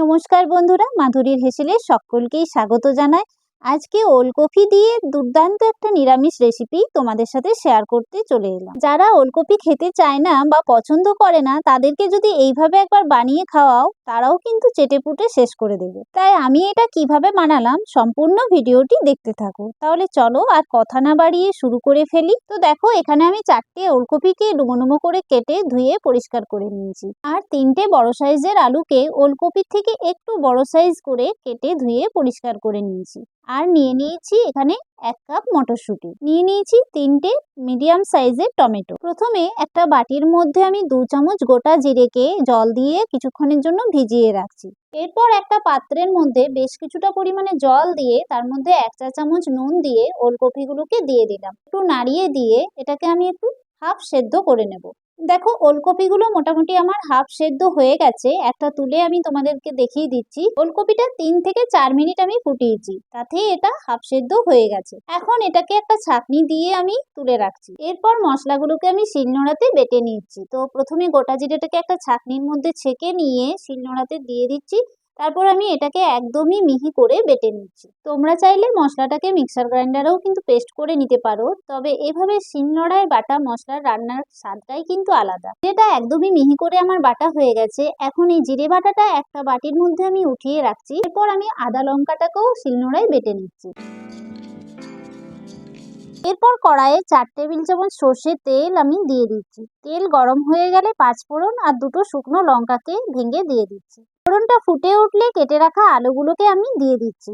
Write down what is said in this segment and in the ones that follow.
নমস্কার বন্ধুরা মাধুরীর হেসেলে সকলকেই স্বাগত জানাই। আজকে ওলকপি দিয়ে দুর্দান্ত একটা নিরামিষ রেসিপি তোমাদের সাথে শেয়ার করতে চলে এলাম। যারা ওলকপি খেতে চায় না বা পছন্দ করে না, তাদেরকে যদি এইভাবে একবার বানিয়ে খাওয়াও, তারাও কিন্তু চেটে পুটে শেষ করে দেবে। তাই আমি এটা কীভাবে বানালাম সম্পূর্ণ ভিডিওটি দেখতে থাকো। তাহলে চলো আর কথা না বাড়িয়ে শুরু করে ফেলি। তো দেখো, এখানে আমি চারটে ওলকপিকে ডুমো করে কেটে ধুয়ে পরিষ্কার করে নিয়েছি। আর তিনটে বড় সাইজের আলুকে ওলকপির থেকে একটু বড় সাইজ করে কেটে ধুয়ে পরিষ্কার করে নিয়েছি। আর নিয়ে নিয়েছি এখানে এক কাপ মটরশুঁটি। নিয়ে নিয়েছি তিনটে মিডিয়াম সাইজের টমেটো। প্রথমে একটা বাটির মধ্যে আমি দু চামচ গোটা জিরেকে জল দিয়ে কিছুক্ষণের জন্য ভিজিয়ে রাখছি। এরপর একটা পাত্রের মধ্যে বেশ কিছুটা পরিমাণে জল দিয়ে তার মধ্যে এক চা চামচ নুন দিয়ে ওলকপিগুলোকে দিয়ে দিলাম। একটু নাড়িয়ে দিয়ে এটাকে আমি একটু হাফ সেদ্ধ করে নেব। দেখো, ওলকপিগুলো মোটামুটি আমার হাফ সেদ্ধ হয়ে গেছে। একটা তুলে আমি তোমাদেরকে দেখিয়ে দিচ্ছি। ওলকপিটা তিন থেকে চার মিনিট আমি ফুটিয়েছি। তাতে এটা হাফ সেদ্ধ হয়ে গেছে। এখন এটাকে একটা ছাঁকনি দিয়ে আমি তুলে রাখছি। এরপর মশলাগুলোকে আমি শিলনোড়াতে বেটে নিচ্ছি। তো প্রথমে গোটা জিরেটাকে একটা ছাঁকনির মধ্যে ছেঁকে নিয়ে শিলনোড়াতে দিয়ে দিচ্ছি। তারপর আমি এটাকে একদমই মিহি করে বেটে নিচ্ছি। তোমরা চাইলে মশলাটাকে মিক্সার গ্রাইন্ডারেও কিন্তু পেস্ট করে নিতে পারো, তবে এভাবে শিলনোড়ায় বাটা মশলার রান্নার স্বাদটাই কিন্তু আলাদা। যেটা একদমই মিহি করে আমার বাটা হয়ে গেছে, এখন এই জিরে বাটাটা একটা বাটির মধ্যে আমি উঠিয়ে রাখছি, এরপর আমি আদা লঙ্কাটাকেও শিলনোড়ায় বেটে নিচ্ছি। এরপর কড়াইয়ে চার টেবিল চামচ সর্ষের তেল আমি দিয়ে দিচ্ছি। তেল গরম হয়ে গেলে পাঁচ ফোড়ন আর দুটো শুকনো লঙ্কাকে ভেঙে দিয়ে দিচ্ছি। ফোড়নটা ফুটে উঠলে কেটে রাখা আলুগুলোকে আমি দিয়ে দিচ্ছি।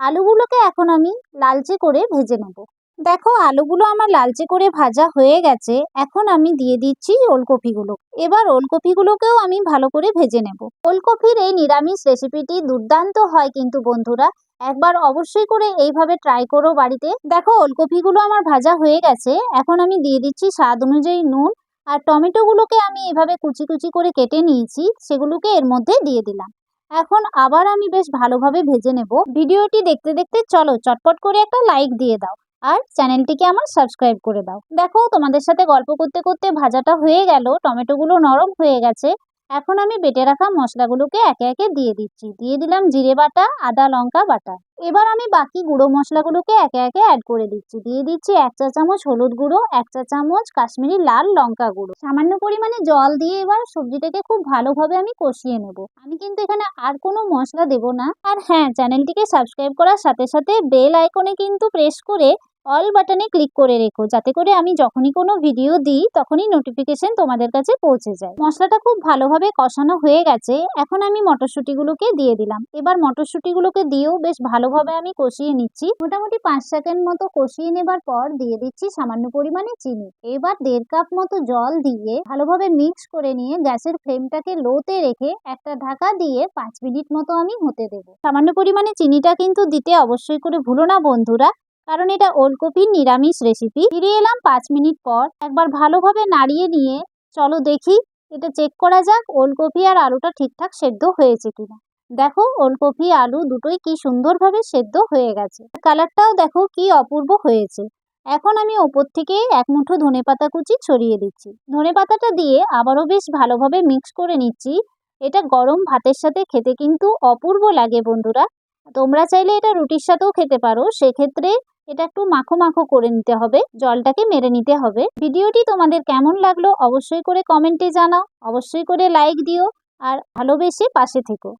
আলুগুলোকে এখন আমি লালচে করে ভেজে নেব। দেখো, আলুগুলো আমার লালচে করে ভাজা হয়ে গেছে। এখন আমি দিয়ে দিচ্ছি ওলকপিগুলো। এবার ওলকপিগুলোকেও আমি ভালো করে ভেজে নেব। ওলকপির এই নিরামিষ রেসিপিটি দুর্দান্ত হয় কিন্তু বন্ধুরা। একবার অবশ্যই করে এইভাবে ট্রাই করো বাড়িতে। দেখো, ওলকপিগুলো আমার ভাজা হয়ে গেছে। এখন আমি দিয়ে দিচ্ছি স্বাদ অনুযায়ী নুন। আর টমেটোগুলোকে আমি এভাবে কুচি কুচি করে কেটে নিয়েছি, সেগুলোকে এর মধ্যে দিয়ে দিলাম। এখন আবার আমি বেশ ভালোভাবে ভেজে নেব। ভিডিওটি দেখতে দেখতে চলো, চটপট করে একটা লাইক দিয়ে দাও আর চ্যানেলটিকে আমার সাবস্ক্রাইব করে দাও। দেখো, তোমাদের সাথে গল্প করতে করতে ভাজাটা হয়ে গেল, টমেটোগুলো নরম হয়ে গেছে। এখন আমি বেটে রাখা মশলাগুলোকে একে একে দিয়ে দিচ্ছি। দিয়ে দিলাম জিরে বাটা, আদা লঙ্কা বাটা। এবার আমি বাকি গুঁড়ো মশলাগুলোকে একে একে অ্যাড করে দিচ্ছি। দিয়ে দিচ্ছি এক চা চামচ হলুদ গুঁড়ো, এক চা চামচ কাশ্মীরি লাল লঙ্কা গুঁড়ো। সামান্য পরিমাণে জল দিয়ে এবার সবজিটাকে খুব ভালোভাবে আমি কষিয়ে নেব। আমি কিন্তু এখানে আর কোনো মশলা দেব না। আর হ্যাঁ চ্যানেলটিকে সাবস্ক্রাইব করার সাথে সাথে বেল আইকনে কিন্তু প্রেস করে অল বাটনে ক্লিক করে রেখো। যাতে করে আমি যখনই কোনো ভিডিও দিই, তখনই নোটিফিকেশন তোমাদের কাছে পৌঁছে যায়। মশলাটা খুব ভালোভাবে কষানো হয়ে গেছে। এখন আমি মটরশুঁটিগুলোকে দিয়ে দিলাম। এবার মটরশুঁটিগুলোকে দিয়েও বেশ ভালোভাবে আমি কষিয়ে নিচ্ছি। মোটামুটি পাঁচ সেকেন্ড মতো কষিয়ে নেবার পর দিয়ে দিচ্ছি সামান্য পরিমাণে চিনি। এবার দেড় কাপ মতো জল দিয়ে ভালোভাবে মিক্স করে নিয়ে গ্যাসের ফ্লেমটাকে লোতে রেখে একটা ঢাকা দিয়ে পাঁচ মিনিট মতো আমি হতে দেবো। সামান্য পরিমাণে চিনিটা কিন্তু দিতে অবশ্যই করে ভুলো না বন্ধুরা। কারণ এটা ওলকপির নিরামিষ রেসিপি ফিরে এলাম পাঁচ মিনিট পর। একবার ভালোভাবে নাড়িয়ে নিয়ে, চলো দেখি, এটা চেক করা যাক ওলকপি আর আলুটা ঠিকঠাক সেদ্ধ হয়েছে কিনা। দেখো, ওলকপি, আলু দুটোই কি সুন্দরভাবে সেদ্ধ হয়ে গেছে। কালারটাও দেখো কি অপূর্ব হয়েছে। এখন আমি ওপর থেকে এক মুঠো ধনে পাতা কুচি ছড়িয়ে দিচ্ছি। ধনে পাতাটা দিয়ে আবারও বেশ ভালোভাবে মিক্স করে নিচ্ছি। এটা গরম ভাতের সাথে খেতে কিন্তু অপূর্ব লাগে বন্ধুরা। তোমরা চাইলে এটা রুটির সাথেও খেতে পারো। সেক্ষেত্রে এটা একটু মাখো মাখো করে নিতে হবে, জলটাকে মেরে নিতে হবে। ভিডিওটি তোমাদের কেমন লাগল অবশ্যই করে কমেন্টে জানাও, অবশ্যই করে লাইক দিও, আর ভালোবেসে পাশে থেকো।